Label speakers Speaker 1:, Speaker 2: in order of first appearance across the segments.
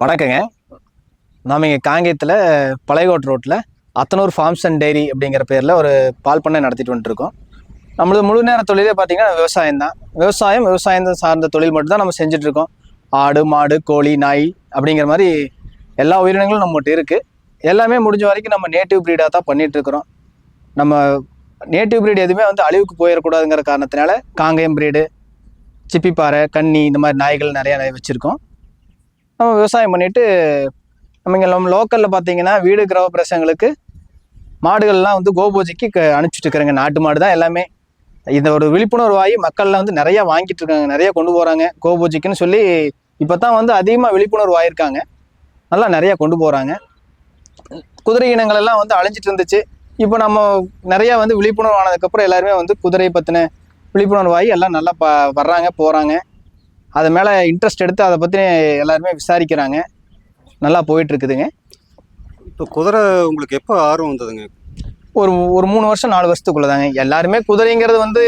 Speaker 1: வணக்கங்க. நாம் இங்கே காங்கேயத்தில் பழையகோட் ரோட்டில் அத்தனூர் ஃபார்ம்ஸ் அண்ட் டெய்ரி அப்படிங்கிற பேரில் ஒரு பால் பண்ணை நடத்திட்டு வந்துட்டுருக்கோம் நம்மளது முழு நேர தொழிலே பார்த்தீங்கன்னா விவசாயம் தான். விவசாயம் விவசாயம் சார்ந்த தொழில் மட்டும்தான் நம்ம செஞ்சுட்டு இருக்கோம். ஆடு மாடு கோழி நாய் அப்படிங்கிற மாதிரி எல்லா உயிரினங்களும் நம்மகிட்ட இருக்குது எல்லாமே முடிஞ்ச வரைக்கும் நம்ம நேட்டிவ் ப்ரீடாக தான் பண்ணிகிட்ருக்கிறோம் நம்ம நேட்டிவ் ப்ரீடு எதுவுமே வந்து அழிவுக்கு போயிடக்கூடாதுங்கிற காரணத்தினால காங்கேயம் ப்ரீடு சிப்பிப்பாறை கன்னி இந்த மாதிரி நாய்கள் நிறையா வச்சுருக்கோம். நம்ம விவசாயம் பண்ணிவிட்டு நம்ம இங்கே நம்ம லோக்கலில் பார்த்தீங்கன்னா வீடு கிரக பிரசங்களுக்கு மாடுகள்லாம் வந்து கோபூஜைக்கு க அனுப்பிச்சிட்டு நாட்டு மாடு தான் எல்லாமே. இந்த ஒரு விழிப்புணர்வு ஆகி மக்கள்லாம் வந்து நிறையா வாங்கிட்டு இருக்காங்க நிறைய கொண்டு போகிறாங்க கோபூஜைக்குன்னு சொல்லி இப்போ தான் வந்து அதிகமாக விழிப்புணர்வு ஆயிருக்காங்க நல்லா நிறையா கொண்டு போகிறாங்க குதிரை இனங்கள் எல்லாம் வந்து அழிஞ்சிட்டு இருந்துச்சு. இப்போ நம்ம நிறையா வந்து விழிப்புணர்வு ஆனதுக்கப்புறம் எல்லாருமே வந்து குதிரை பற்றின விழிப்புணர்வு ஆகி எல்லாம் நல்லா ப வர்றாங்க போகிறாங்க அது மேலே இன்ட்ரெஸ்ட் எடுத்து அதை பற்றி எல்லாருமே விசாரிக்கிறாங்க. நல்லா போயிட்டு இருக்குதுங்க
Speaker 2: இப்போ குதிரை உங்களுக்கு எப்போ ஆர்வம் வந்ததுங்க?
Speaker 1: ஒரு ஒரு மூணு வருஷம் நாலு வருஷத்துக்குள்ள தாங்க எல்லாருமே குதிரைங்கிறது வந்து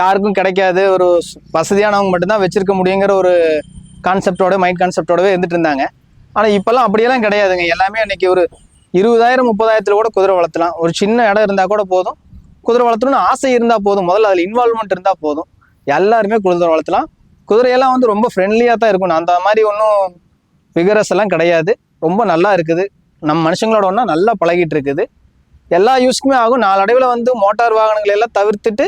Speaker 1: யாருக்கும் கிடைக்காது. ஒரு வசதியானவங்க மட்டும்தான் வச்சிருக்க முடியுங்கிற ஒரு கான்செப்டோட மைண்ட் கான்செப்டோடவே இருந்துட்டு இருந்தாங்க ஆனால் இப்போல்லாம் அப்படியெல்லாம் கிடையாதுங்க. எல்லாமே இன்னைக்கு ஒரு இருபதாயிரம் முப்பதாயிரத்துல கூட குதிரை வளர்த்தலாம். ஒரு சின்ன இடம் இருந்தால் கூட போதும். குதிரை வளர்த்தணும்னு ஆசை இருந்தால் போதும். முதல்ல அதில் இன்வால்மெண்ட் இருந்தால் போதும். எல்லாருமே குதிரை வளர்த்தலாம். குதிரையெல்லாம் வந்து ரொம்ப ஃப்ரெண்ட்லியாக தான் இருக்கும். அந்த மாதிரி ஒன்றும் விகரஸ் எல்லாம் கிடையாது. ரொம்ப நல்லா இருக்குது. நம்ம மனுஷங்களோட ஒன்றா நல்லா பழகிட்டு இருக்குது. எல்லா யூஸ்க்குமே ஆகும். நாளடைவில் வந்து மோட்டார் வாகனங்களை எல்லாம் தவிர்த்துட்டு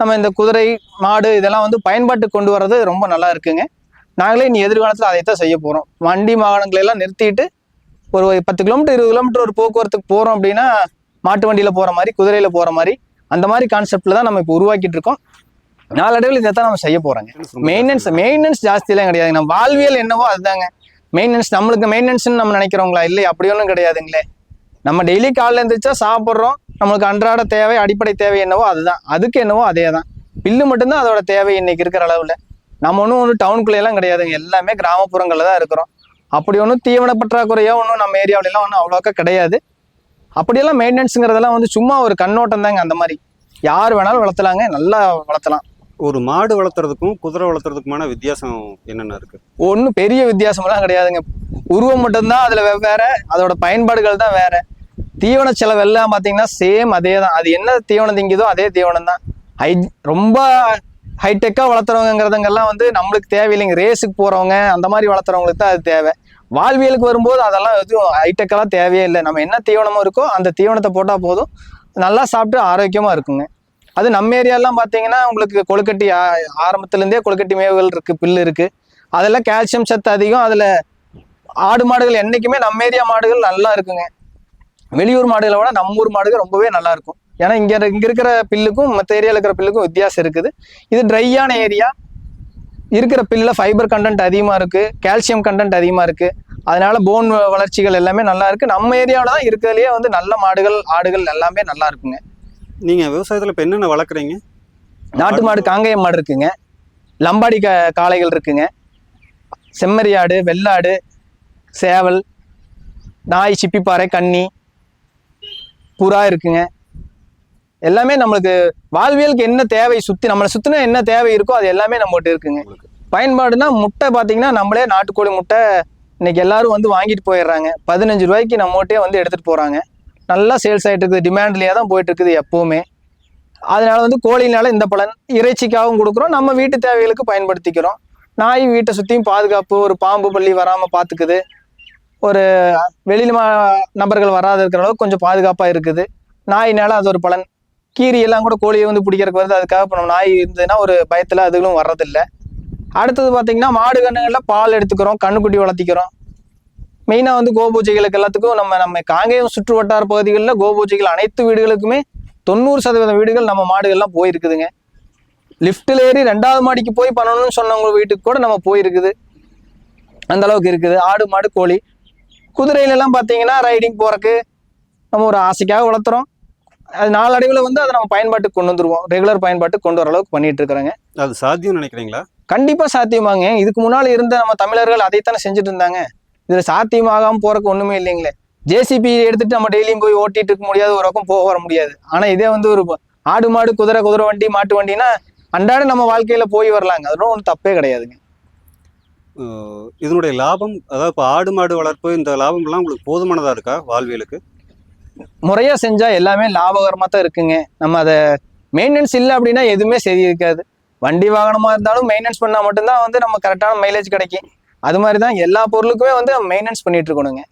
Speaker 1: நம்ம இந்த குதிரை மாடு இதெல்லாம் வந்து பயன்பாட்டுக்கு கொண்டு வர்றது ரொம்ப நல்லா இருக்குங்க. நாங்களே இனி எதிர்காலத்தில் அதைத்தான் செய்ய போகிறோம் வண்டி வாகனங்களை எல்லாம் நிறுத்திட்டு ஒரு பத்து கிலோமீட்டர் இருபது கிலோமீட்டர் ஒரு போக்குவரத்துக்கு போகிறோம் அப்படின்னா மாட்டு வண்டியில் போகிற மாதிரி குதிரையில் போகிற மாதிரி அந்த மாதிரி கான்செப்டில் தான் நம்ம இப்போ உருவாக்கிட்டு இருக்கோம். நாளடைவில் இதை தான் நம்ம செய்ய போகிறோங்க மெயின்டெனன்ஸ் மெயின்டெனன்ஸ் ஜாஸ்தியெல்லாம் கிடையாது. நம்ம வாழ்வியல் என்னவோ அதுதாங்க. மெயின்டெனன்ஸ் நம்மளுக்கு மெயின்டெனன்ஸ்னு நம்ம நினைக்கிறோங்களா? இல்லை அப்படி ஒன்றும் கிடையாதுங்களே. நம்ம டெய்லி காலைல எழுந்திரிச்சா சாப்பிட்றோம். நம்மளுக்கு அன்றாட தேவை அடிப்படை தேவை என்னவோ அதுதான். அதுக்கு என்னவோ அதே தான் பில்லு மட்டும்தான் அதோட தேவை இன்னைக்கு இருக்கிற அளவில். நம்ம ஒன்றும் ஒன்றும் டவுனுக்குள்ளேயெல்லாம் கிடையாதுங்க. எல்லாமே கிராமப்புறங்களில் தான் இருக்கிறோம். அப்படி ஒன்றும் தீவன பற்றாக்குறையோ ஒன்றும் நம்ம ஏரியாவிலலாம் ஒன்றும் அவ்வளோக்கா கிடையாது. அப்படியெல்லாம் மெயின்டெனன்ஸுங்கிறதெல்லாம் வந்து சும்மா ஒரு கண்ணோட்டம் தாங்க அந்த மாதிரி. யார் வேணாலும் வளர்த்தலாங்க. நல்லா வளர்த்தலாம்.
Speaker 2: ஒரு மாடு வளர்த்துறதுக்கும் குதிரை வளர்த்துறதுக்குமான வித்தியாசம் என்னென்ன இருக்கு?
Speaker 1: ஒன்றும் பெரிய வித்தியாசமெல்லாம் கிடையாதுங்க. உருவம் மட்டும்தான் அதில் வெவ்வேறு அதோட பயன்பாடுகள் தான் வேற. தீவன செலவு எல்லாம் பார்த்தீங்கன்னா சேம் அதே தான் அது என்ன தீவனம் திங்குதோ அதே தீவனம் தான் ஹை ரொம்ப ஹைடெக்காக வளர்த்துறவங்கிறதுங்கெல்லாம் வந்து நம்மளுக்கு தேவையில்லைங்க. ரேஸுக்கு போகிறவங்க அந்த மாதிரி வளர்த்துறவங்களுக்கு தான் அது தேவை. வாழ்வியலுக்கு வரும்போது அதெல்லாம் எதுவும் ஹைடெக்கெல்லாம் தேவையே இல்லை. நம்ம என்ன தீவனமும் இருக்கோ அந்த தீவனத்தை போட்டால் போதும். நல்லா சாப்பிட்டு ஆரோக்கியமாக இருக்குங்க. அது நம்ம ஏரியாலாம் பார்த்தீங்கன்னா உங்களுக்கு கொழுக்கட்டி ஆரம்பத்துலேருந்தே கொழுக்கட்டி மேவுகள் இருக்குது புல்லு இருக்குது அதெல்லாம் கால்சியம் சத்து அதிகம். அதில் ஆடு மாடுகள் என்றைக்குமே நம்ம ஏரியா மாடுகள் நல்லா இருக்குங்க. வெளியூர் மாடுகளை விட நம்ம ஊர் மாடுகள் ரொம்பவே நல்லா இருக்கும். ஏன்னா இங்கே இங்கே இருக்கிற பில்லுக்கும் மற்ற ஏரியாவில் இருக்கிற பில்லுக்கும் வித்தியாசம் இருக்குது. இது ட்ரையான ஏரியா இருக்கிற பில்லில் ஃபைபர் கண்டென்ட் அதிகமாக இருக்குது கால்சியம் கண்டென்ட் அதிகமாக இருக்குது அதனால போன் வளர்ச்சிகள் எல்லாமே நல்லா இருக்குது நம்ம ஏரியாவில் தான் இருக்கிறதுலேயே வந்து நல்ல மாடுகள் ஆடுகள் எல்லாமே நல்லா இருக்குங்க.
Speaker 2: நீங்கள் விவசாயத்தில் இப்போ என்னென்ன வளர்க்குறீங்க?
Speaker 1: நாட்டு மாடு காங்கேயம் மாடு இருக்குங்க. லம்பாடி கா காளைகள் இருக்குங்க. செம்மறி ஆடு வெள்ளாடு சேவல் நாய் சிப்பிப்பாறை கன்னி புறா இருக்குங்க. எல்லாமே நம்மளுக்கு வாழ்வியலுக்கு என்ன தேவை சுற்றி நம்மளை சுற்றின என்ன தேவை இருக்கோ அது எல்லாமே நம்மகிட்ட இருக்குங்க. பயன்பாடுனா முட்டை பார்த்தீங்கன்னா நம்மளே நாட்டுக்கோழி முட்டை இன்னைக்கு எல்லாரும் வந்து வாங்கிட்டு போயிடுறாங்க. பதினஞ்சு ரூபாய்க்கு நம்மகிட்டே வந்து எடுத்துகிட்டு போகிறாங்க நல்லா சேல்ஸ் ஆகிட்டு இருக்குது டிமாண்ட்லேயே தான் போயிட்டு இருக்குது எப்போவுமே. அதனால வந்து கோழினால இந்த பலன் இறைச்சிக்காகவும் கொடுக்குறோம். நம்ம வீட்டு தேவைகளுக்கு பயன்படுத்திக்கிறோம். நாய் வீட்டை சுற்றியும் பாதுகாப்பு ஒரு பாம்பு பள்ளி வராமல் பார்த்துக்குது ஒரு வெளியில் மா நபர்கள் வராத இருக்கிற அளவுக்கு கொஞ்சம் பாதுகாப்பாக இருக்குது. நாயினால அது ஒரு பலன். கீரி எல்லாம் கூட கோழியை வந்து பிடிக்கிறதுக்கு வருது. அதுக்காக இப்போ நம்ம நாய் இருந்ததுன்னா ஒரு பயத்தில் அதுகளும் வர்றதில்லை. அடுத்தது பார்த்திங்கன்னா மாடு கண்ணுகளில் பால் எடுத்துக்கிறோம். கண்ணுக்குட்டி வளர்த்திக்கிறோம். மெயினாக வந்து கோபூஜைகளுக்கு எல்லாத்துக்கும் நம்ம நம்ம காங்கேயம் சுற்று வட்டார பகுதிகளில் கோபூஜைகள் அனைத்து வீடுகளுக்குமே தொண்ணூறு சதவீதம் வீடுகள் நம்ம மாடுகள்லாம் போயிருக்குதுங்க. லிஃப்ட்டில் ஏறி ரெண்டாவது மாடிக்கு போய் பண்ணணும்னு சொன்னவங்க வீட்டுக்கு கூட நம்ம போயிருக்குது. அந்த அளவுக்கு இருக்குது. ஆடு மாடு கோழி. குதிரையில எல்லாம் பார்த்தீங்கன்னா ரைடிங் போறதுக்கு நம்ம ஒரு ஆசைக்காக வளர்த்துறோம். அது நாளடைவில் வந்து அதை நம்ம பயன்பாட்டுக்கு கொண்டு வந்துருவோம். ரெகுலர் பயன்பாட்டுக்கு கொண்டு வர அளவுக்கு பண்ணிட்டு இருக்கிறோங்க.
Speaker 2: அது சாத்தியம் நினைக்கிறீங்களா?
Speaker 1: கண்டிப்பா சாத்தியமாங்க. இதுக்கு முன்னால இருந்த நம்ம தமிழர்கள் அதைத்தானே செஞ்சுட்டு இருந்தாங்க. இதுல சாத்தியமாகாம போறதுக்கு ஒண்ணுமே இல்லைங்களே. ஜேசிபி எடுத்துட்டு நம்ம டெய்லியும் போய் ஓட்டிட்டு இருக்க முடியாது ஒரு பக்கம் போக வர முடியாது. ஆனா இதே வந்து ஒரு ஆடு மாடு குதிரை குதிரை வண்டி மாட்டு வண்டினா அன்றாட நம்ம வாழ்க்கையில போய் வரலாங்க. அதெல்லாம் ஒன்றும் தப்பே கிடையாதுங்க.
Speaker 2: இதனுடைய லாபம் அதாவது இப்போ ஆடு மாடு வளர்ப்பு இந்த லாபம்லாம் உங்களுக்கு போதுமானதா இருக்கா வாழ்வியலுக்கு?
Speaker 1: முறையா செஞ்சா எல்லாமே லாபகரமா தான் இருக்குங்க. நம்ம அதை மெயின்டெனன்ஸ் இல்லை அப்படின்னா எதுவுமே சரி இருக்காது. வண்டி வாகனமா இருந்தாலும் மெயின்டெனன்ஸ் பண்ணா மட்டும்தான் வந்து நம்ம கரெக்டான மைலேஜ் கிடைக்கும். அது மாதிரி தான் எல்லா பொருளுக்குமே வந்து மெயின்டெனன்ஸ் பண்ணிட்டு இருக்கணுங்க.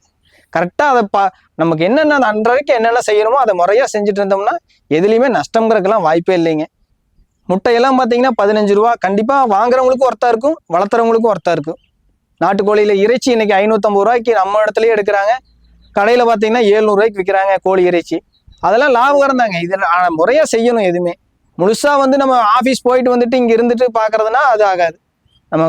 Speaker 1: கரெக்டாக அதை பா நமக்கு என்னென்ன அன்றைக்கு என்னென்ன செய்யணுமோ அதை முறையாக செஞ்சுட்டு இருந்தோம்னா எதுலேயுமே நஷ்டங்கிறதுக்கெல்லாம் வாய்ப்பே இல்லைங்க. முட்டையெல்லாம் பார்த்தீங்கன்னா பதினஞ்சு ரூபா. கண்டிப்பாக வாங்குறவங்களுக்கும் ஒர்த்தாக இருக்கும் வளர்த்துறவங்களுக்கும் ஒர்த்தாக இருக்கும். நாட்டுக்கோழியில் இறைச்சி இன்னைக்கு ஐநூற்றம்பது ரூபாய்க்கு நம்ம இடத்துலையே எடுக்கிறாங்க. கடையில் பார்த்தீங்கன்னா ஏழ்நூறுவாய்க்கு விற்கிறாங்க கோழி இறைச்சி. அதெல்லாம் லாபகரம் தாங்க. இதில் ஆனால் முறையாக செய்யணும் எதுவுமே. முழுசாக வந்து நம்ம ஆஃபீஸ் போயிட்டு வந்துட்டு இங்கே இருந்துட்டு பார்க்குறதுனா அது ஆகாது. நம்ம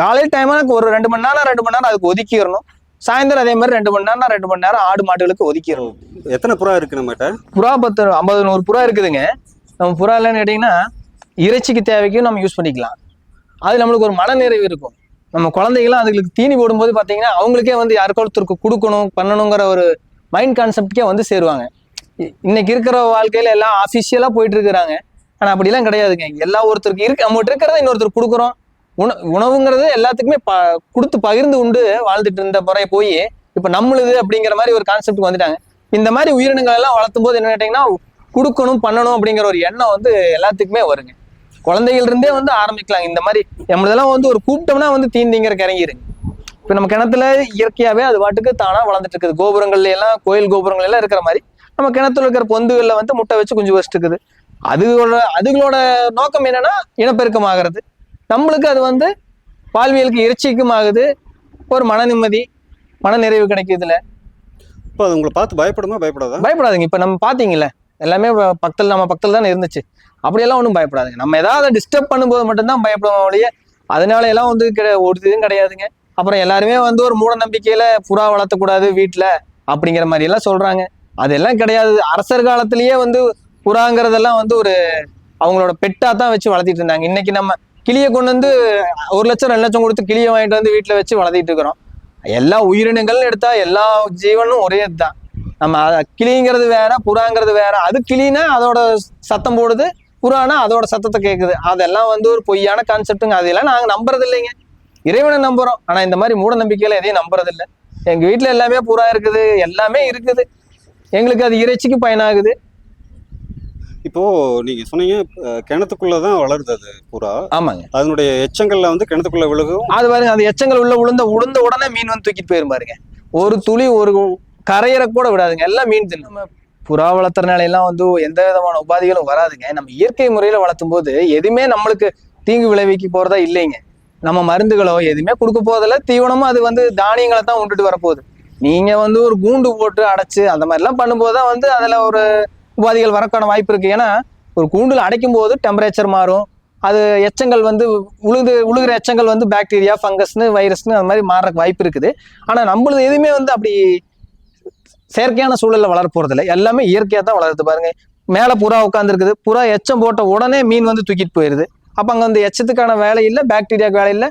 Speaker 1: காலையில் டைமாக ஒரு ரெண்டு மணி நேரம் ரெண்டு மணி நேரம் அதுக்கு ஒதுக்கிடணும். சாயந்தரம் அதே மாதிரி ரெண்டு மணி நேரம் ரெண்டு மணி நேரம் ஆடு மாடுகளுக்கு ஒதுக்கிடணும்.
Speaker 2: எத்தனை புறா இருக்கு நம்மகிட்ட?
Speaker 1: புறா பத்து ஐம்பது நூறு புறா இருக்குதுங்க. நம்ம புறா இல்லைன்னு கேட்டிங்கன்னா இறைச்சிக்கு தேவைக்கும் நம்ம யூஸ் பண்ணிக்கலாம். அது நம்மளுக்கு ஒரு மனநிறைவு இருக்கும். நம்ம குழந்தைகளாம் அதுங்களுக்கு தீனி போடும்போது பார்த்தீங்கன்னா அவங்களுக்கே வந்து யாருக்கோ ஒருத்தருக்கு கொடுக்கணும் பண்ணணுங்கிற ஒரு மைண்ட் கான்செப்ட்கே வந்து சேருவாங்க. இன்னைக்கு இருக்கிற வாழ்க்கையில எல்லாம் அஃபிஷியலாக போயிட்டு இருக்கிறாங்க. ஆனால் அப்படிலாம் கிடையாதுங்க. எல்லா ஒருத்தருக்கு இருக்கு நம்மகிட்ட இருக்கிறத இன்னொருத்தருக்கு கொடுக்குறோம். உண உணவுங்கிறது எல்லாத்துக்குமே ப கொடுத்து பகிர்ந்து உண்டு வாழ்ந்துட்டு இருந்த முறையை போய் இப்போ நம்மளுது அப்படிங்கிற மாதிரி ஒரு கான்செப்ட் வந்துட்டாங்க. இந்த மாதிரி உயிரினங்கள் எல்லாம் வளர்த்தும் போது என்ன கேட்டிங்கன்னா கொடுக்கணும் பண்ணணும் அப்படிங்கிற ஒரு எண்ணம் வந்து எல்லாத்துக்குமே வருங்க. குழந்தைகள் இருந்தே வந்து ஆரம்பிக்கலாம். இந்த மாதிரி நம்மளதெல்லாம் வந்து ஒரு கூப்பிட்டோம்னா வந்து தீந்திங்கிறக்கு இறங்கிருங்க இப்போ நம்ம கிணத்துல இயற்கையாகவே அது பாட்டுக்கு தானாக வளர்ந்துட்டு இருக்குது. கோபுரங்கள்ல எல்லாம் கோயில் கோபுரங்கள் எல்லாம் இருக்கிற மாதிரி நம்ம கிணத்துல இருக்கிற பொந்துகளில் வந்து முட்டை வச்சு குஞ்சு வச்சுட்டு இருக்குது. அதுகளோட அதுகளோட நோக்கம் என்னன்னா இனப்பெருக்கம் ஆகிறது. நம்மளுக்கு அது வந்து வாழ்வியலுக்கு இறைச்சிக்கும் ஆகுது ஒரு மன நிம்மதி மன நிறைவு கிடைக்குதுல.
Speaker 2: இப்போ அது உங்களை பார்த்து பயப்படுமா பயப்படாதா?
Speaker 1: பயப்படாதீங்க. இப்போ நம்ம பார்த்தீங்கல்ல எல்லாமே பக்கத்தில் நம்ம பக்கத்தில் தானே இருந்துச்சு. அப்படியெல்லாம் ஒன்றும் பயப்படாதுங்க. நம்ம ஏதாவது டிஸ்டர்ப் பண்ணும்போது மட்டும்தான் பயப்படுவோம் ஒழிய அதனால எல்லாம் வந்து ஒரு இதுவும் கிடையாதுங்க. அப்புறம் எல்லாருமே வந்து ஒரு மூட நம்பிக்கையில புறா வளர்த்தக்கூடாது வீட்டில் அப்படிங்கிற மாதிரி எல்லாம் சொல்றாங்க. அதெல்லாம் கிடையாது. அரசர் காலத்திலேயே வந்து புறாங்கிறதெல்லாம் வந்து ஒரு அவங்களோட பெட்டா தான் வச்சு வளர்த்திட்டு இருந்தாங்க. இன்னைக்கு நம்ம கிளியை கொண்டு வந்து ஒரு லட்சம் ரெண்டு லட்சம் கொடுத்து கிளியை வாங்கிட்டு வந்து வீட்டில் வச்சு வளர்த்திட்டு இருக்கிறோம். எல்லா உயிரினங்கள்னு எடுத்தா எல்லா ஜீவனும் ஒரே இதுதான். நம்ம கிளிங்கிறது வேற புறாங்கிறது வேற. அது கிளினா அதோட சத்தம் போடுது புறானா அதோட சத்தத்தை கேட்குது அதெல்லாம் வந்து ஒரு பொய்யான கான்செப்ட்டுங்க அதெல்லாம் நாங்கள் நம்புறது இல்லைங்க இறைவனை நம்புறோம். ஆனால் இந்த மாதிரி மூட நம்பிக்கையில எதையும் நம்புறது இல்லை வீட்டில் எல்லாமே புறா இருக்குது எல்லாமே இருக்குது. எங்களுக்கு அது இறைச்சிக்கு பயனாகுது.
Speaker 2: இப்போ நீங்க சொன்னீங்க கிணத்துக்குள்ள தான் வளருது அது புறா
Speaker 1: ஆமாங்க.
Speaker 2: அதனுடைய எச்சங்கள்ல வந்து கிணத்துக்குள்ள விழுகும்.
Speaker 1: அது பாருங்க அந்த எச்சங்கள் உள்ள உளுந்த உளுந்த உடனே மீன் வந்து தூக்கிட்டு போயிரும் பாருங்க. ஒரு துளி ஒரு கரையற கூட விடாதுங்க எல்லாம் மீன் தின்னு. புறா வளர்த்துறனால எல்லாம் வந்து எந்த விதமான உபாதைகளும் வராதுங்க. நம்ம இயற்கை முறையில வளர்த்தும் போது எதுவுமே நம்மளுக்கு தீங்கு விளைவிக்க போறதா இல்லைங்க. நம்ம மருந்துகளோ எதுவுமே கொடுக்க போதில்ல தீவனமும் அது வந்து தானியங்களை தான் உண்டுட்டு வரப்போகுது. நீங்க வந்து ஒரு கூண்டு போட்டு அடைச்சு அந்த மாதிரிலாம் பண்ணும்போது தான் வந்து அதுல ஒரு உபாதைகள் வரக்கான வாய்ப்பு இருக்குது ஏன்னா ஒரு கூண்டில் அடைக்கும் போது டெம்பரேச்சர் மாறும். அது எச்சங்கள் வந்து உழுது உழுகிற எச்சங்கள் வந்து பாக்டீரியா ஃபங்கஸ்னு வைரஸ்னு அந்த மாதிரி மாறுறக்கு வாய்ப்பு இருக்குது. ஆனால் நம்மளது எதுவுமே வந்து அப்படி செயற்கையான சூழலில் வளர இல்லை எல்லாமே இயற்கையாக தான் வளருது பாருங்கள் மேலே புறா உட்காந்துருக்குது புறா எச்சம் போட்ட உடனே மீன் வந்து தூக்கிட்டு போயிடுது அப்போ அங்கே வந்து எச்சத்துக்கான வேலை இல்லை பாக்டீரியாவுக்கு வேலை இல்லை.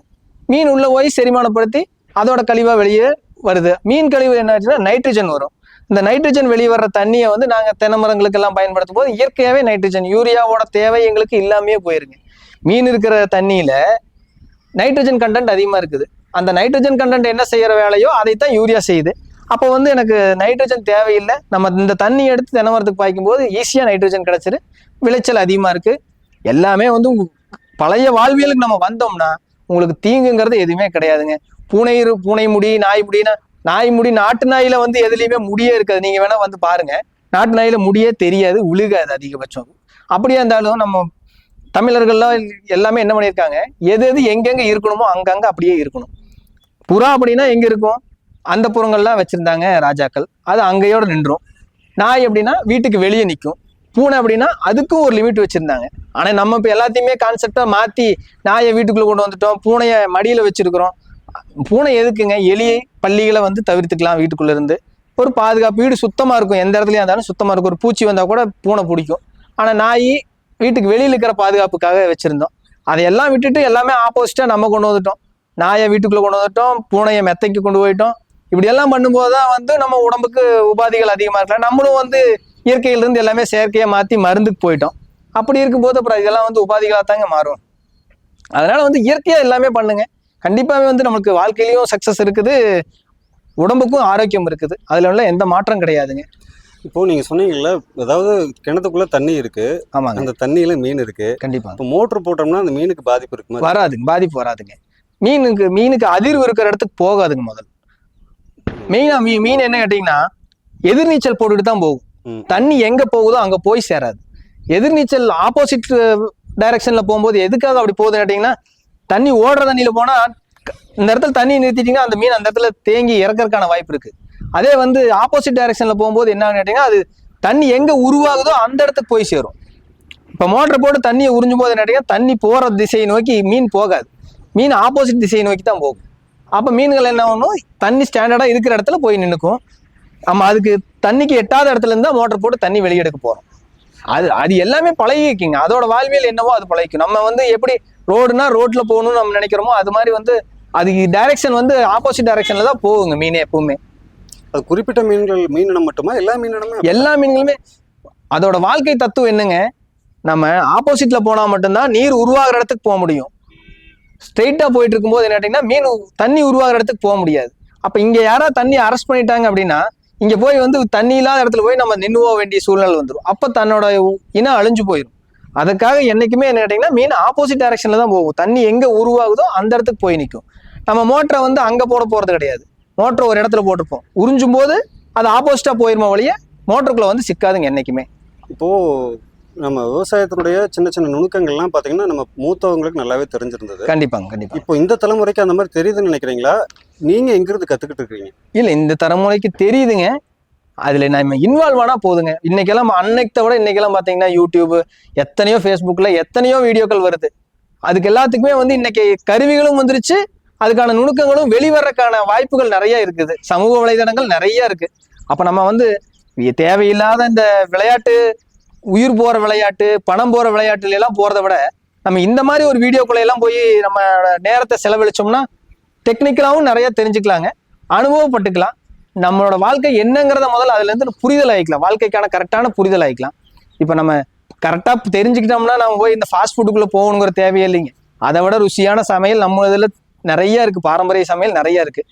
Speaker 1: மீன் உள்ளே போய் செரிமானப்படுத்தி அதோட கழிவாக வெளியே வருது. மீன் கழிவு என்ன ஆச்சுன்னா நைட்ரஜன் வரும். இந்த நைட்ரஜன் வெளிவர தண்ணியை வந்து நாங்கள் தென்னமரங்களுக்கு எல்லாம் பயன்படுத்தும் போது இயற்கையாகவே நைட்ரஜன் யூரியாவோட தேவை எங்களுக்கு இல்லாமையே போயிருங்க. மீன் இருக்கிற தண்ணியில் நைட்ரஜன் கண்டென்ட் அதிகமாக இருக்குது. அந்த நைட்ரஜன் கண்டென்ட் என்ன செய்கிற வேலையோ அதைத்தான் யூரியா செய்யுது. அப்போ வந்து எனக்கு நைட்ரஜன் தேவையில்லை. நம்ம இந்த தண்ணி எடுத்து தினமரத்துக்கு பாய்க்கும் போது ஈஸியாக நைட்ரஜன் கிடச்சிரு. விளைச்சல் அதிகமாக இருக்குது எல்லாமே வந்து பழைய வாழ்வியலுக்கு நம்ம வந்தோம்னா உங்களுக்கு தீங்குங்கிறது எதுவுமே கிடையாதுங்க. பூனை இரு- பூனை முடி நாய் முடினா நாய் முடி நாட்டு நாயில வந்து எதுலையுமே முடியே இருக்காது. நீங்க வேணா வந்து பாருங்க. நாட்டு நாயில முடியே தெரியாது உழுகாது அதிகபட்சம். அப்படியே இருந்தாலும் நம்ம தமிழர்கள்லாம் எல்லாமே என்ன பண்ணியிருக்காங்க? எது எது எங்கெங்க இருக்கணுமோ அங்கங்க அப்படியே இருக்கணும். புறா அப்படின்னா எங்க இருக்கும்? அந்த புறங்கள்லாம் வச்சிருந்தாங்க ராஜாக்கள். அது அங்கேயோட நின்றும். நாய் அப்படின்னா வீட்டுக்கு வெளியே நிற்கும். பூனை அப்படின்னா அதுக்கும் ஒரு லிமிட் வச்சிருந்தாங்க. ஆனால் நம்ம இப்போ எல்லாத்தையுமே கான்செப்டாக மாற்றி நாயை வீட்டுக்குள்ளே கொண்டு வந்துட்டோம். பூனையை மடியில் வச்சிருக்கிறோம். பூனை எதுக்குங்க? எலி பள்ளிகளை வந்து தவிர்த்துக்கலாம் வீட்டுக்குள்ள இருந்து. ஒரு பாதுகாப்பு வீடு சுத்தமா இருக்கும். எந்த இடத்துலயும் இருந்தாலும் சுத்தமா இருக்கும். ஒரு பூச்சி வந்தா கூட பூனை பிடிக்கும். ஆனா நாய் வீட்டுக்கு வெளியில இருக்கிற பாதுகாப்புக்காக வச்சிருந்தோம். அதையெல்லாம் விட்டுட்டு எல்லாமே ஆப்போசிட்டா நம்ம கொண்டு வந்துட்டோம். நாயை வீட்டுக்குள்ள கொண்டு வந்துட்டோம். பூனையை மெத்தைக்கு கொண்டு போயிட்டோம். இப்படி எல்லாம் பண்ணும்போது தான் வந்து நம்ம உடம்புக்கு உபாதைகள் அதிகமா இருக்கலாம் நம்மளும் வந்து இயற்கையிலிருந்து எல்லாமே செயற்கையாக மாத்தி மருந்துக்கு போயிட்டோம். அப்படி இருக்கும்போது அப்புறம் இதெல்லாம் வந்து உபாதிகளாக தாங்க மாறும். அதனால வந்து இயற்கையா எல்லாமே பண்ணுங்க. கண்டிப்பாகவே வந்து நமக்கு வாழ்க்கையிலயும் சக்ஸஸ் இருக்குது. உடம்புக்கும் ஆரோக்கியம் இருக்குது. அதுல உள்ள எந்த மாற்றம் கிடையாதுங்க.
Speaker 2: இப்போ நீங்க சொன்னீங்கல்ல அதாவது கிணத்துக்குள்ள தண்ணி இருக்கு.
Speaker 1: ஆமாங்க.
Speaker 2: அந்த தண்ணியில மீன் இருக்கு.
Speaker 1: கண்டிப்பா.
Speaker 2: இப்போ மோட்டர் போட்டோம்னா அந்த மீனுக்கு பாதிப்பு இருக்குமா?
Speaker 1: வராதுங்க பாதிப்பு வராதுங்க. மீனுக்கு மீனுக்கு அதிர்வு இருக்கிற இடத்துக்கு போகாதுங்க முதல். மெயினா மீ மீன் என்ன கேட்டீங்கன்னா எதிர்நீச்சல் போட்டுட்டு தான் போகும். தண்ணி எங்க போகுதோ அங்க போய் சேராது. எதிர்நீச்சல் ஆப்போசிட் டைரக்ஷன்ல போகும்போது எதுக்காக அப்படி போகுதுன்னு கேட்டீங்கன்னா தண்ணி ஓடுற தண்ணியில் போனால் இந்த இடத்துல தண்ணி நிறுத்திட்டீங்கன்னா அந்த மீன் அந்த இடத்துல தேங்கி இறக்கறதுக்கான வாய்ப்பு இருக்கு. அதே வந்து ஆப்போசிட் டைரக்ஷன்ல போகும்போது என்ன கேட்டீங்கன்னா அது தண்ணி எங்க உருவாகுதோ அந்த இடத்துக்கு போய் சேரும். இப்போ மோட்டர் போட்டு தண்ணியை உறிஞ்சும் போது என்ன கேட்டீங்கன்னா தண்ணி போற திசையை நோக்கி மீன் போகாது. மீன் ஆப்போசிட் திசையை நோக்கி தான் போகும். அப்போ மீன்கள் என்ன ஆகணும்? தண்ணி ஸ்டாண்டர்டாக இருக்கிற இடத்துல போய் நின்றுக்கும் நம்ம அதுக்கு தண்ணிக்கு எட்டாத இடத்துல இருந்தால் மோட்டர் போட்டு தண்ணி வெளியே எடுக்க போகிறோம் அது அது எல்லாமே பழகிக்கிங்க. அதோட வாழ்வியல் என்னவோ அது பழகிக்கும். நம்ம வந்து எப்படி ரோடுனா ரோட்ல போகணும்னு நம்ம நினைக்கிறோமோ அது மாதிரி வந்து அதுக்கு டைரக்ஷன் வந்து ஆப்போசிட் டைரக்ஷன்ல தான் போகுங்க மீன் எப்பவுமே.
Speaker 2: அது குறிப்பிட்ட மீன்கள் மீனினம் மட்டுமா? எல்லா மீனினமே
Speaker 1: எல்லா மீன்களுமே அதோட வாழ்க்கை தத்துவம் என்னங்க? நம்ம ஆப்போசிட்ல போனா மட்டும்தான் நீர் உருவாகிற இடத்துக்கு போக முடியும். ஸ்ட்ரெயிட்டா போயிட்டு இருக்கும்போது என்ன கேட்டீங்கன்னா மீன் தண்ணி உருவாகிற இடத்துக்கு போக முடியாது. அப்ப இங்க யாராவது தண்ணி அரெஸ்ட் பண்ணிட்டாங்க அப்படின்னா இங்க போய் வந்து தண்ணி இல்லாத இடத்துல போய் நம்ம நின்று போக வேண்டிய சூழ்நிலை வந்துடும் அப்ப தன்னோட இனம் அழிஞ்சு போயிடும் அதுக்காக என்னைக்குமே என்ன கேட்டீங்கன்னா மீன் ஆப்போசிட் டைரக்ஷன்ல தான் போகும். தண்ணி எங்க உருவாகுதோ அந்த இடத்துக்கு போய் நிற்கும் நம்ம மோட்டரை வந்து அங்க போட போறது கிடையாது. மோட்டரை ஒரு இடத்துல போட்டிருப்போம். உறிஞ்சும் போது அது ஆப்போசிட்டா போயிருமா வழிய மோட்டருக்குள்ள வந்து சிக்காதுங்க என்னைக்குமே.
Speaker 2: இப்போ நம்ம விவசாயத்தினுடைய சின்ன சின்ன நுணுக்கங்கள்லாம் பாத்தீங்கன்னா நம்ம மூத்தவங்களுக்கு நல்லாவே தெரிஞ்சிருந்தது.
Speaker 1: கண்டிப்பாங்க கண்டிப்பா.
Speaker 2: இப்போ இந்த தலைமுறைக்கு அந்த மாதிரி தெரியுதுன்னு நினைக்கிறீங்களா? நீங்க எங்கிருந்து கத்துக்கிட்டு இருக்கீங்க?
Speaker 1: இல்ல இந்த தலைமுறைக்கு தெரியுதுங்க. அதுல நம்ம இன்வால்வ் ஆனா போதுங்க. இன்னைக்கெல்லாம் அன்னைக்கு விட இன்னைக்கெல்லாம் பாத்தீங்கன்னா யூடியூப் எத்தனையோ ஃபேஸ்புக்ல எத்தனையோ வீடியோக்கள் வருது. அதுக்கு எல்லாத்துக்குமே வந்து இன்னைக்கு கருவிகளும் வந்துருச்சு. அதுக்கான நுணுக்கங்களும் வெளிவரக்கான வாய்ப்புகள் நிறைய இருக்குது. சமூக வலைதளங்கள் நிறைய இருக்கு. அப்ப நம்ம வந்து தேவையில்லாத இந்த விளையாட்டு உயிர் போற விளையாட்டு பணம் போற விளையாட்டுல எல்லாம் போகிறத விட நம்ம இந்த மாதிரி ஒரு வீடியோக்குள்ள எல்லாம் போய் நம்ம நேரத்தை செலவழிச்சோம்னா டெக்னிக்கலாகவும் நிறைய தெரிஞ்சுக்கலாங்க. அனுபவப்பட்டுக்கலாம். நம்மளோட வாழ்க்கை என்னங்கிறத முதல்ல அதுல இருந்து புரிதல் ஆகிக்கலாம் வாழ்க்கைக்கான கரெக்டான புரிதல் ஆகிக்கலாம் இப்போ நம்ம கரெக்டாக தெரிஞ்சுக்கிட்டோம்னா நம்ம போய் இந்த ஃபாஸ்ட் ஃபுட்டுக்குள்ளே போகணுங்கிற தேவையே இல்லைங்க. அதை விட ருசியான சமையல் நம்ம இதில் நிறைய இருக்குது பாரம்பரிய சமையல் நிறைய இருக்கு.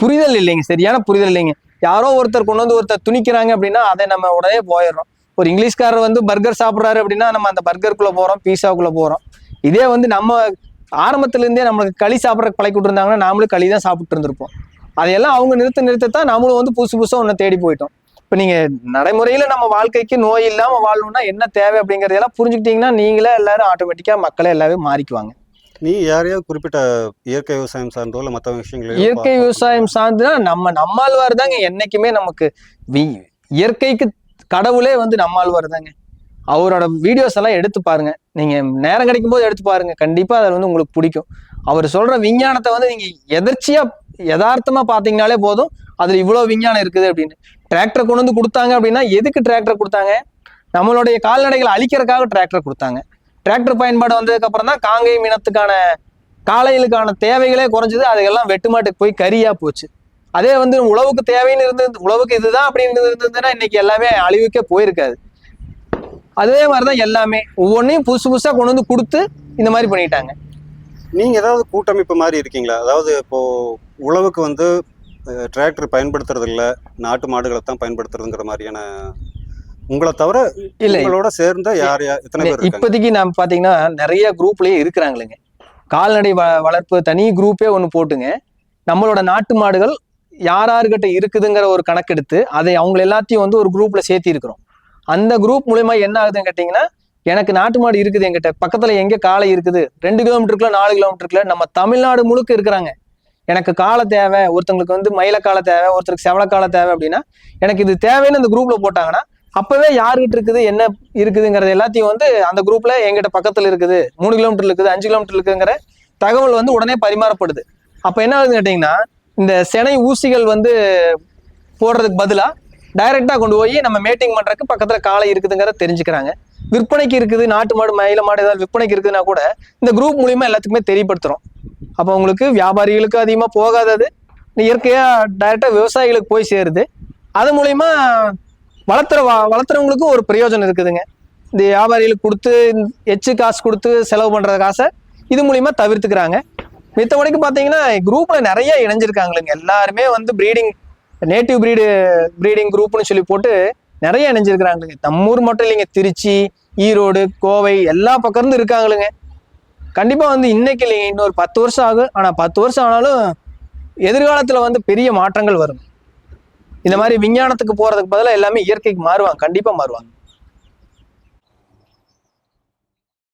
Speaker 1: புரிதல் இல்லைங்க. சரியான புரிதல் இல்லைங்க. யாரோ ஒருத்தர் கொண்டு வந்து ஒருத்தர் துணிக்கிறாங்க அப்படின்னா அதை நம்ம உடனே போயிடுறோம். ஒரு இங்கிலீஷ்காரர் வந்து பர்கர் சாப்பிட்றாரு அப்படின்னா நம்ம அந்த பர்கருக்குள்ள போறோம் பீஸாவுக்குள்ள போறோம். இதே வந்து நம்ம ஆரம்பத்துல இருந்தே நம்மளுக்கு களி சாப்பிட்ற பழக்கி விட்டுருந்தாங்கன்னா நாமளும் களி தான் சாப்பிட்டு இருந்திருப்போம். அதையெல்லாம் அவங்க நிறுத்த நிறுத்தத்தான் நம்மளும் வந்து புதுசு புதுசாக ஒன்று தேடி போயிட்டோம். இப்போ நீங்க நடைமுறையில நம்ம வாழ்க்கைக்கு நோய் இல்லாம வாழணும்னா என்ன தேவை அப்படிங்கறதெல்லாம் புரிஞ்சுக்கிட்டீங்கன்னா நீங்களே எல்லாரும் ஆட்டோமேட்டிக்கா மக்களே எல்லாமே மாறிக்குவாங்க.
Speaker 2: நீ யாரையாவது குறிப்பிட்ட இயற்கை விவசாயம் சார்ந்தோ இல்லை மற்ற விஷயங்களோ
Speaker 1: இயற்கை விவசாயம் சார்ந்துனா நம்ம நம்மாழ்வார் தாங்க என்னைக்குமே நமக்கு இயற்கைக்கு கடவுளே வந்து நம்மாழ்வார் தாங்க அவரோட வீடியோஸ் எல்லாம் எடுத்து பாருங்க. நீங்க நேரம் கிடைக்கும் போது எடுத்து பாருங்க. கண்டிப்பா அதில் வந்து உங்களுக்கு பிடிக்கும். அவர் சொல்ற விஞ்ஞானத்தை வந்து நீங்க எதர்ச்சியா யதார்த்தமா பாத்தீங்கனாலே போதும். அதுல இவ்வளவு விஞ்ஞானம் இருக்குது அப்படின்னு. டிராக்டர் கொண்டு வந்து கொடுத்தாங்க அப்படின்னா எதுக்கு டிராக்டர் கொடுத்தாங்க? நம்மளுடைய கால்நடைகளை அழிக்கிறதுக்காக டிராக்டர் கொடுத்தாங்க. டிராக்டர் பயன்பாடு வந்ததுக்கு அப்புறம் தான் காங்கை இனத்துக்கான காளைகளுக்கான தேவைகளே குறைஞ்சது. அதுக்கெல்லாம் வெட்டுமாட்டுக்கு போய் கரியா போச்சு. அதே வந்து உழவுக்கு தேவைன்னு இருந்தது உழவுக்கு இதுதான் அப்படின்னு இருந்ததுன்னா இன்னைக்கு எல்லாமே அழிவுக்கே போயிருக்காது. அதே மாதிரிதான் எல்லாமே ஒவ்வொன்றையும் புதுசு புதுசா கொண்டு வந்து கொடுத்து இந்த மாதிரி பண்ணிட்டாங்க.
Speaker 2: நீங்க ஏதாவது கூட்டமைப்பு மாதிரி இருக்கீங்களா? அதாவது இப்போ உழவுக்கு வந்து டிராக்டர் பயன்படுத்துறது இல்ல நாட்டு மாடுகளை தான் பயன்படுத்துறதுங்கிற மாதிரியான உங்களை தவிர
Speaker 1: இல்ல
Speaker 2: உங்களோட சேர்ந்த யார் யார் எத்தனை பேர்
Speaker 1: இப்போதைக்கு நம்ம பாத்தீங்கன்னா நிறைய குரூப்லயே இருக்கிறாங்களுங்க. கால்நடை வளர்ப்பு தனி குரூப்பே ஒன்று போட்டுங்க. நம்மளோட நாட்டு மாடுகள் யார் யாருக்கிட்ட இருக்குதுங்கிற ஒரு கணக்கெடுத்து அதை அவங்க எல்லாத்தையும் வந்து ஒரு குரூப்ல சேர்த்தி இருக்கிறோம். அந்த குரூப் மூலயமா என்ன ஆகுதுன்னு கேட்டிங்கன்னா எனக்கு நாட்டு மாடு இருக்குது என்கிட்ட. பக்கத்துல எங்க காளை இருக்குது? ரெண்டு கிலோமீட்டருக்குள்ள நாலு கிலோமீட்டருக்குள்ள நம்ம தமிழ்நாடு முழுக்க இருக்கிறாங்க. எனக்கு காலை தேவை ஒருத்தங்களுக்கு வந்து மயில தேவை ஒருத்தருக்கு செவல தேவை அப்படின்னா எனக்கு இது தேவைன்னு அந்த குரூப்ல போட்டாங்கன்னா அப்பவே யார்கிட்ட இருக்குது என்ன இருக்குதுங்கிறது எல்லாத்தையும் வந்து அந்த குரூப்ல எங்கிட்ட பக்கத்துல இருக்குது. மூணு கிலோமீட்டர் இருக்குது அஞ்சு கிலோமீட்டர் இருக்குங்கிற தகவல் வந்து உடனே பரிமாறப்படுது. அப்ப என்ன ஆகுதுன்னு கேட்டிங்கன்னா இந்த செனை ஊசிகள் வந்து போடுறதுக்கு பதிலாக டைரெக்டாக கொண்டு போய் நம்ம மேட்டிங் பண்ணுறக்கு பக்கத்தில் காளை இருக்குதுங்கிறத தெரிஞ்சுக்கிறாங்க. விற்பனைக்கு இருக்குது நாட்டு மாடு மயில மாடு ஏதாவது விற்பனைக்கு இருக்குதுன்னா கூட இந்த குரூப் மூலியமாக எல்லாத்துக்குமே தெரியப்படுத்துகிறோம் அப்போ உங்களுக்கு வியாபாரிகளுக்கு அதிகமாக போகாதது இயற்கையாக டைரெக்டாக விவசாயிகளுக்கு போய் சேருது. அது மூலயமா வளர்த்துற வ- வளர்த்துறவங்களுக்கும் ஒரு பிரயோஜனம் இருக்குதுங்க. இந்த வியாபாரிகளுக்கு கொடுத்து எச்சு காசு கொடுத்து செலவு பண்ணுற காசை இது மூலிமா தவிர்த்துக்கிறாங்க. மித்தபடிக்கு பார்த்தீங்கன்னா குரூப்ல நிறைய இணைஞ்சிருக்காங்களுங்க. எல்லாருமே வந்து ப்ரீடிங் நேட்டிவ் ப்ரீடு ப்ரீடிங் குரூப்னு சொல்லி போட்டு நிறைய இணைஞ்சிருக்கிறாங்களுங்க. தம்மூர் ஊர் மட்டும் இல்லைங்க. திருச்சி ஈரோடு கோவை எல்லா பக்கம் இருந்து இருக்காங்களுங்க. கண்டிப்பாக வந்து இன்னைக்கு இல்லைங்க. இன்னொரு பத்து வருஷம் ஆகும். ஆனால் பத்து வருஷம் ஆனாலும் எதிர்காலத்தில் வந்து பெரிய மாற்றங்கள் வரும். இந்த மாதிரி விஞ்ஞானத்துக்கு போகிறதுக்கு பதிலாக எல்லாமே இயற்கைக்கு மாறுவாங்க. கண்டிப்பாக மாறுவாங்க.